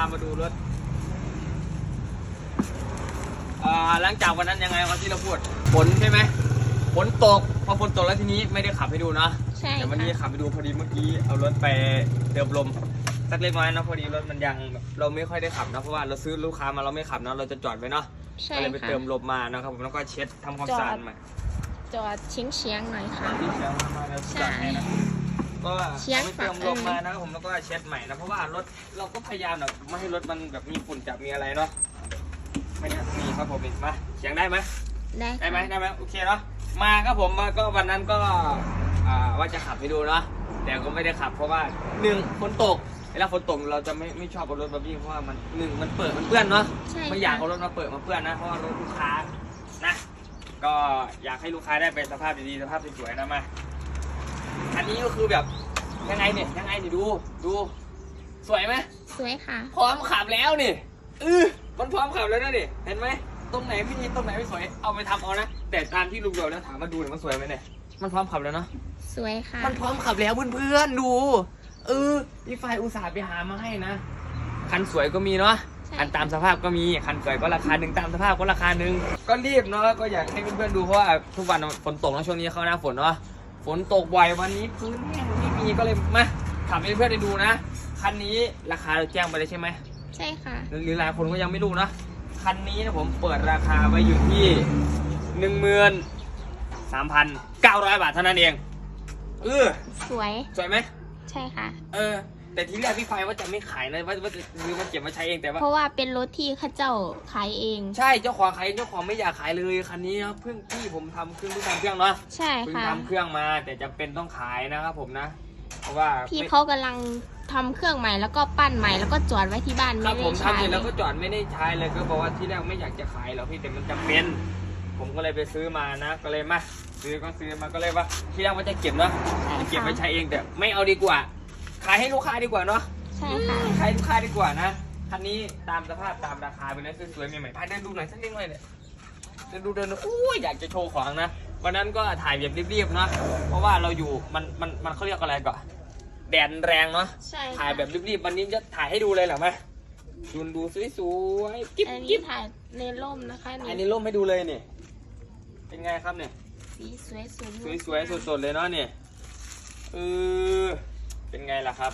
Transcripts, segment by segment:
ามาดูรถอ่าหลังจากวันนั้นยังไงวันที่เราพูดฝนใช่ไหมฝนตกพอฝนตกแล้วทีนี้ไม่ได้ขับให้ดูเนาะใช่แต่วันนี้ค่ะขับไปดูพอดีเมื่อกี้เอารถไปเติมลมสักเล็กน้อยนะพอดีรถมันยังแบบเราไม่ค่อยได้ขับนะเพราะว่าเราซื้อลูกค้ามาเราไม่ขับเนาะเราจะจอดไว้เนาะใช่ก็เลยไปค่ะเติมลมมานะครับผมแล้วก็เช็ดทำความสะอาดใหม่จอดเฉียงเฉียงๆหน่อยค่ะที่เชี ก็เชียงไปเติมลมมานะครับผมแล้วก็เช็ดใหม่นะเพราะว่ารถเราก็พยายามแบบไม่ให้รถมันแบบมีฝุ่นจับมีอะไรเนาะไม่งั้นมีครับผมนี่มาเสียงได้ไหมได้ได้ไหมค่ะได้ไหมโอเคเนาะมาครับผมมาก็วันนั้นก็อ่าว่าจะขับไปดูเนาะแต่ก็ไม่ได้ขับ เพราะว่าหนึ่งฝนตกเวลาฝนตกเราจะไม่ไม่ชอบเอารถมาวิ่งเพราะว่ามันหนึ่งมันเปิดมันเปื้อนเนาะใช่ไม่อยากค่ะเอารถมาเปิดมาเปื้อนนะเพราะว่ารถลูกค้านะ ก็อยากให้ลูกค้าได้เป็นสภาพดีๆสภาพสวยๆนะมา อันนี้ก็คือแบบยังไงเนี่ยยังไงนี่ดูดู สวยไหมสวยค่ะ พร้อมขับแล้วนี่เออมันพร้อมขับแล้วนะนี่เห็นไหมตรงไหนไม่ดีตรงไหนไม่สวยเอาไปทำเอานะแต่ตามที่ลุงเดียวนะถามมาดูหน่อยมันสวยไหมเนี่ยมันพร้อมขับแล้วเนาะสวยค่ะ มันพร้อมขับแล้วเพื่อนๆดู เออพี่ไฟอุตส่าห์ไปหามาให้นะคันสวยก็มีเนาะใช่คันตามสภาพก็มีคันสวยก็ราคาหนึ่งตามสภาพก็ราคาหนึ่งก็รีบเนาะก็อยากให้เพื่อนๆดูเพราะว่าทุกวันฝนตกแล้วช่วงนี้เข้าหน้าฝนเนาะ ฝนตกบ่อยวันนี้พื้นแห้งไม่มีก็เลยมาขับให้เพื่อนๆได้ดูนะ คันนี้ราคาเราแจ้งไปเลยใช่ไหมใช่ค่ะ หรือหลายคนก็ยังไม่รู้นะ คันนี้นะผมเปิดราคาไว้อยู่ที่หนึ่งหมื่นสามพันเก้าร้อยบาทเท่านั้นเองเออสวย สวยไหมใช่ค่ะ เออ แต่ทีแรกพี่ไฟว่าจะไม่ขายนะว่าว่าจะซื้อมาเก็บมาใช้เองแต่ว่า เพราะว่าเป็นรถที่เข้าเจ้าขายเอง ใช่เจ้าของขายเจ้าของไม่อยากขายเลยคันนี้นะเพิ่งพี่ผมทำเครื่องเพิ่งทำเครื่องเนาะใช่เพิ่งค่ะ ทำเครื่องมา แต่จะเป็นต้องขายนะครับผมนะ เพราะว่าพี่ไม่เขากำลังทำเครื่องใหม่แล้วก็ปั้นใหม่แล้วก็จอดไว้ที่บ้านครัไม่บผได้มใช้ทำเสร็จแล้วก็จอดไม่ได้ใช้เลยก็บอกว่าที่แรกไม่อยากจะขายหรอกพี่แต่มันจำเป็น ผมก็เลยไปซื้อมานะก็เลยมาซื้อก็ซื้อมาก็เลยว่าที่แรกว่าจะเก็บเนาะใช่จะเก็บค่ะไปใช้เองแต่ไม่เอาดีกว่า ขายให้ลูกค้าดีกว่าเนาะใช่ค่ะ ขายให้ลูกค้าดีกว่านะคันนี้ตามสภาพตามราคาไปเลยสวยๆใหม่ๆพาเดินดูหน่อยสักนิดหน่อยเนี่ยเดินดูเดินดูอู้ยอยากจะโชว์ของนะวันนั้นก็ถ่ายแบบรีบๆเนาะเพราะว่าเราอยู่มันมันมันเขาเรียกอะไรก่อนแดดแรงเนาะใช่ถ่ายแบบรีบๆวันนี้จะถ่ายให้ดูเลยเหรอไหมดูดูสวยๆกิ๊บอันนี้กิ๊บถ่ายในร่มนะคะอันนี้ร่มให้ดูเลยเนี่ยเป็นไงครับเนี่ย สีสวยสวยสวยๆสดๆเลยเนาะเนี่ยเออ เป็นไงล่ะครับ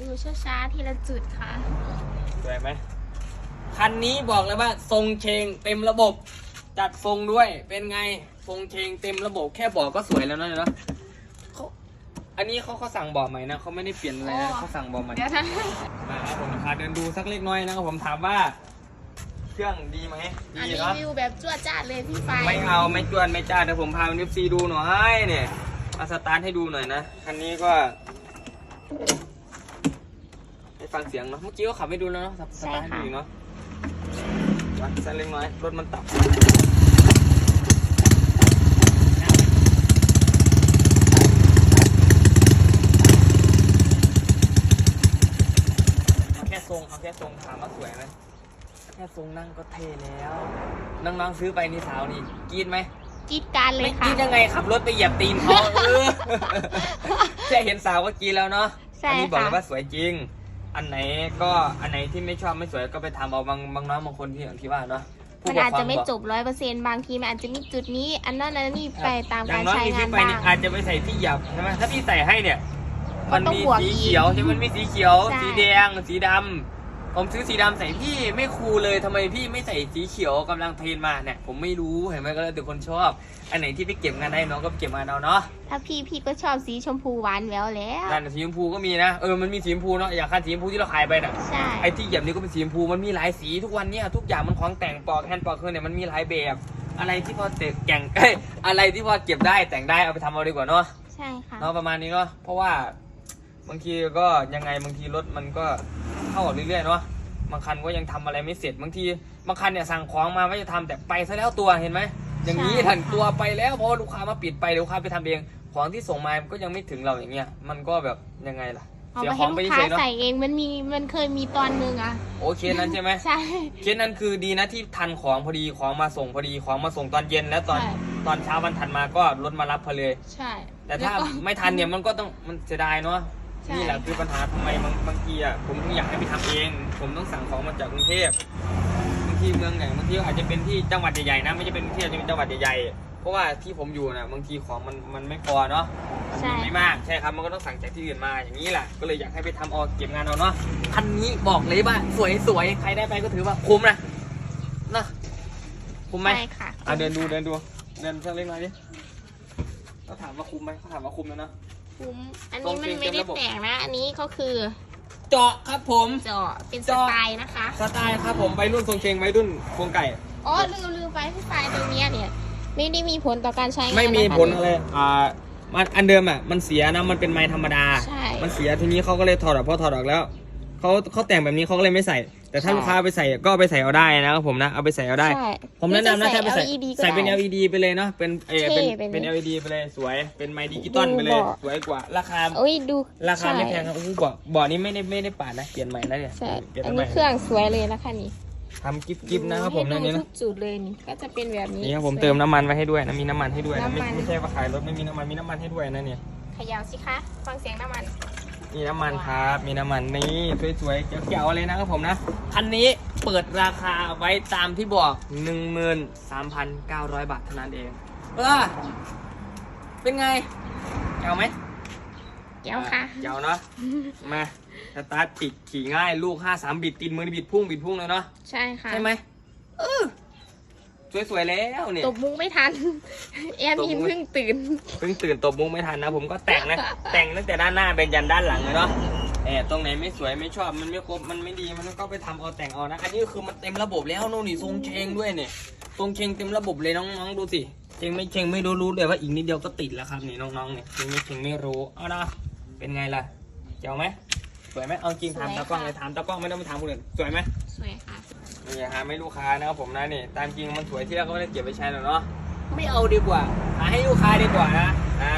ดูช้าๆทีละจุดค่ะ สวยไหมคันนี้บอกเลยว่าทรงเชงเต็มระบบ จัดทรงด้วยเป็นไงทรงเชงเต็มระบบแค่บอกก็สวยแล้วเนอะเนาะเขาอันนี้เขาเขาสั่งบอกใหม่นะเขาไม่ได้เปลี่ยนอะไรนะอ๋อเขาสั่งบอกใหม่ เดี๋ยวนะมาครับผมพาเดินดูสักเล็กน้อยนะครับผมถามว่า เครื่องดีไหมอันดีรีเนาะวิวแบบจ้วจ้าดเลยพี่ไฟไม่เอาไม่จวนไม่จ้าเดี๋ยวผมพาไปนิฟซีดูหน่อยเนี่ยมาสตาร์ทให้ดูหน่อยนะคันนี้ก็ ให้ฟังเสียงเนาะ เมื่อกี้ก็ขับให้ดูแล้วเนาะสตาร์ทให้ดูอีกเนาะวัดสักเล็กน้อย รถมันตับเอาแค่ทรงเอาแค่ทรงถามว่าสวยไหมแค่ทรงนั่งก็เท่แล้วน้องๆซื้อไปนี่สาวนี่กรีดไหม กรีดการเลไม่ยกค่ะรีดยังไงขับรถไปเหยียบตีนเขาเออแค่เห็นสาวก็กรีดแล้วเนาะใช่อันี้บอกค่ะเลยว่าสวยจริง อันไหนก็อันไหนที่ไม่ชอบไม่สวยก็ไปทำเอาบางบางน้องบางคนที่อย่างที่ว่าเนาะผู้มันปกอาจครจะงไม่บอกจบร้อยเปอร์เซ็นต์บางทีมันอาจจะมีจุดนี้ อันนั้นอันนี้ไปตามอการน้อยใช้ที่งาพี่นไปบ้างเนี่ยอาจจะไปใส่ที่หยับใช่ไหมถ้าพี่ใส่ให้เนี่ยก็มันต้องมีบวกสีอีกเขียวใช่ไหมมันมีสีเขียว ใช่ สีแดง สีดำ ผมซื้อสีดำใส่พี่ไม่คูลเลยทำไมพี่ไม่ใส่สีเขียวกำลังเทรนมาเนี่ยผมไม่รู้เห็นไหมก็แล้วแต่คนชอบ อันไหนที่พี่เก็บงานได้น้องก็เก็บมาเอาเนาะถ้าพี่พี่ก็ชอบสีชมพูหวานแหววแล้วนั่นสีชมพูก็มีนะเออมันมีสีชมพูเนาะอย่างคันสีชมพูที่เราขายไปน่ะใช่ไอ้ที่เหยียบนี่ก็เป็นสีชมพูมันมีหลายสีทุกวันเนี่ยทุกอย่างมันของแต่งปอกแฮนด์ปอกเครื่องเนี่ยมันมีหลายแบบอะไรที่พอเตะแก่งเอ้ยอะไรที่พอเก็บได้แต่งได้เอาไปทำเอาดีกว่าเนาะใช่ค่ะเนาะประมาณนี้เนาะเพราะว่า บางทีก็ยังไงบางทีรถมันก็เข้าออกเรื่อยๆเนาะบางคันก็ยังทำอะไรไม่เสร็จบางทีบางคันเนี่ยสั่งของมาไม่จะทำแต่ไปซะแล้วตัวเห็นไหมอย่างนี้ใช่ทันตัวไปแล้วเพราะว่าลูกค้ามาปิดไปเดี๋ยวลูกค้าไปทำเองของที่ส่งมาก็ยังไม่ถึงเราอย่างเงี้ยมันก็แบบยังไงล่ะเอาเสียมาขให้องลูไปกค้าเฉยๆเนาะใส่เองมันมีมันเคยมีตอนหนึงอะโอเคนั้นใช่ไหมใช่เคสนั้นคือดีนะที่ทันของพอดีของมาส่งพอดีของมาส่งตอนเย็นแล้วตอนใช่ตอนเช้าวันถัดมาก็รถมารับพอเลย ใช่ แต่ถ้าล้วก็ไม่ทันเนี่ยมันก็ต้องมันเสียดายเนาะ ใช่ นี่แหละคือปัญหาทำไมบางบางทีอะผมถึงอยากให้ไปทำเอง ผมต้องสั่งของมาจากกรุงเทพบางทีเมืองไหนบางทีอาจจะเป็นที่จังหวัดใหญ่ๆนะไม่ใช่เป็นที่อาจจะเป็นจังหวัดใหญ่ๆเพราะว่าที่ผมอยู่นะบางทีของมันมันไม่พอเนาะมันใช่มีไม่มากใช่ครับมันก็ต้องสั่งจากที่อื่นมาอย่างนี้แหละก็เลยอยากให้ไปทำเอาเก็บงานเอาเนาะคันนี้บอกเลยว่าสวยๆใครได้ไปก็ถือว่าคุ้มนะนะคุ้มไหม ใช่ค่ะ อะเดินดูเดินดูเดินสักเล็กน้อยดิเขาถามว่าคุ้มไหมเขาถามว่าคุ้มแล้วนะ คุ้ม อันนี้มันไม่ได้แต่งนะ อันนี้ก็คือเจาะครับผม เจาะเป็นสเจาะไตล์นะคะ สไตล์ครับผมไปรุ่นทรงเชงไปรุ่นโครงไก่ อ๋อลืมลืมไปพี่ปลายตรงเนี้ยเนี่ยไม่ได้มีผลต่อการใช้งานไม่มีนะคะผลอะไรอ่ามันอันเดิมอะมันเสียนะมันเป็นไม้ธรรมดาใช่มันเสียทีนี้เขาก็เลยถอดออกพอถอดออกแล้ว เขาเขาแต่งแบบนี้เขาก็เลยไม่ใส่ แต่ถ้าใช่ ลูกค้าเอาไปใส่ก็เอาไปใส่เอาได้นะครับผมนะเอาไปใส่เอาได้ ใช่ ผมแนะนำนะหรือถ้าไปใส่ LED ก็ใส่เป็นได้ LED ไปเลยเนาะเป็นเออเป็นเท่ไปเลยเป็น LED ไปเลยสวยเป็นไม้ดิจิตอลดูไปเลย เบาะ สวยกว่าราคาโอ้ยดูราคาไม่แพงใช่ครับโอ้โหเบ่อบ่อนี้ไม่ได้ไม่ได้ปาดนะเปลี่ยนใหม่นะเนี่ยใช่เปลี่ยนอันใหม่นี้เครื่องสวยเลยนะคะนี่ทำกิฟกิฟนะครับผมให้นะดูนี่ทุนะกจุดเลยนี่ก็จะเป็นแบบนี้ นี่ครับผมสวยเติมน้ำมันไว้ให้ด้วยนะมีน้ำมันให้ด้วยนะไม่น้ำมัน ไม่ใช่ว่าขายรถไม่มีน้ำมันมีน้ำมันให้ด้วยนะเนี่ยเขยาวสิคะ ฟังเสียงน้ำมัน มีน้ำมันครับ มีน้ำมันนี่สวยๆเกี่ยวๆเลยนะครับผมนะ คันนี้เปิดราคาไว้ตามที่บอก 13,900 บาทเท่านั้นเองเออเป็นไงเกี่ยวไหมเกี่ยวค่ะเกี่ยวเนาะ มาสตาร์ทติดขี่ง่ายลูก 53 บิดติดมือบิดพุ่งบิดพุ่งเลยเนาะ ใช่ค่ะ ใช่ไหมเออ สวยๆแล้วเนี่ย ตบมุ้งไม่ทัน แอนตบมุ้นี่งเพิ่งตื่น เพิ่งตื่นตบมุ้งไม่ทันนะ ผมก็แต่งนะ แต่งตั้งแต่ด้านหน้าเป็นยันด้านหลังเลยเนาะแอบตรงไหนไม่สวยไม่ชอบมันไม่ครบมันไม่ดีมันก็ไปทำเอาแต่งเอานะอันนี้คือมันเต็มระบบแล้วโน่นนี่ทรงเชงด้วยเนี่ยทรงเชงเต็มระบบเลยน้องๆดูสิเชงไม่เชงไม่รู้รู้เลยว่าอีกนิดเดียวก็ติดแล้วครับนี่น้องๆเนี่ยเชงไม่เชงไม่รู้เอานะเป็นไงล่ะเจ๋วไหมสวยไหมเอาจริงถามสวยตากล้องค่ะเลยถามตากล้องไม่ต้องไปถามคนอื่นสวยไหมสวยค่ะ นี่หาไม่ลูกค้านะครับผมนะนี่ตามจริงมันสวยที่แรกก็ไม่ได้เก็บไปใช้หรอกเนาะไม่เอาดีกว่า หาให้ลูกค้าดีกว่านะอ่า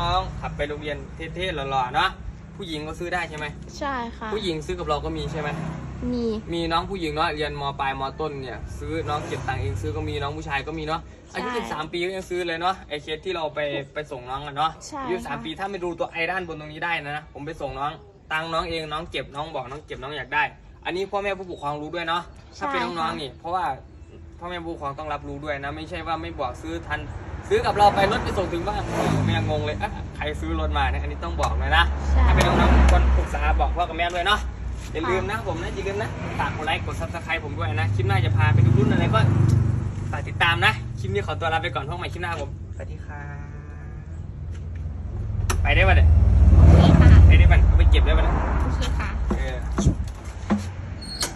น้องๆขับไปโรงเรียนเท่ๆหล่อๆเนาะผู้หญิงก็ซื้อได้ใช่ไหมใช่ค่ะ ผู้หญิงซื้อกับเราก็มีใช่ไหมมีมีน้องผู้หญิงเนาะเรียนมปลายมต้นเนี่ยซื้อน้องเก็บตังค์เองซื้อก็มีน้องผู้ชายก็มีเนาะอายุใช่13ปีก็ยังซื้อเลยเนาะไอเคสที่เราไปไปส่งน้องกันเนาะใช่อายุสามค่ะปีถ้าไม่ดูตัวไอด้านบนตรงนี้ได้นะผมไปส่งน้องตังค์น้องเองน้องเก็บน้องบอกน้องเก็บน้องอยากได้ อันนี้พ่อแม่ผู้ปกครองรู้ด้วยเนาะถ้าเป็นน้องๆนี่ เพราะว่าพ่อแม่ผู้ปกครองต้องรับรู้ด้วยนะ ไม่ใช่ว่าไม่บอกซื้อทัน ซื้อกับเราไปรถไปส่งถึงบ้านพ่อกับแม่งงเลยอะใครซื้อรถมาเนี่ยอันนี้ต้องบอกเลยนะถ้าเป็นน้องๆคนปรึกษาบอกพ่อกับแม่ด้วยเนาะอย่าลืมนะผมนะอย่าลืมนะฝากกดไลค์กดซับสไครต์ผมด้วยนะคลิปหน้าจะพาไปดูรุ่นอะไรก็ฝากติดตามนะคลิปนี้ขอตัวลาไปก่อนพบกใหม่คลิปหน้าผมสวัสดีค่ะไปได้ป่ะเนี่ยโไปได้ป่ะเไปเก็บได้ป่ะเนี่ยโอเคค่ะ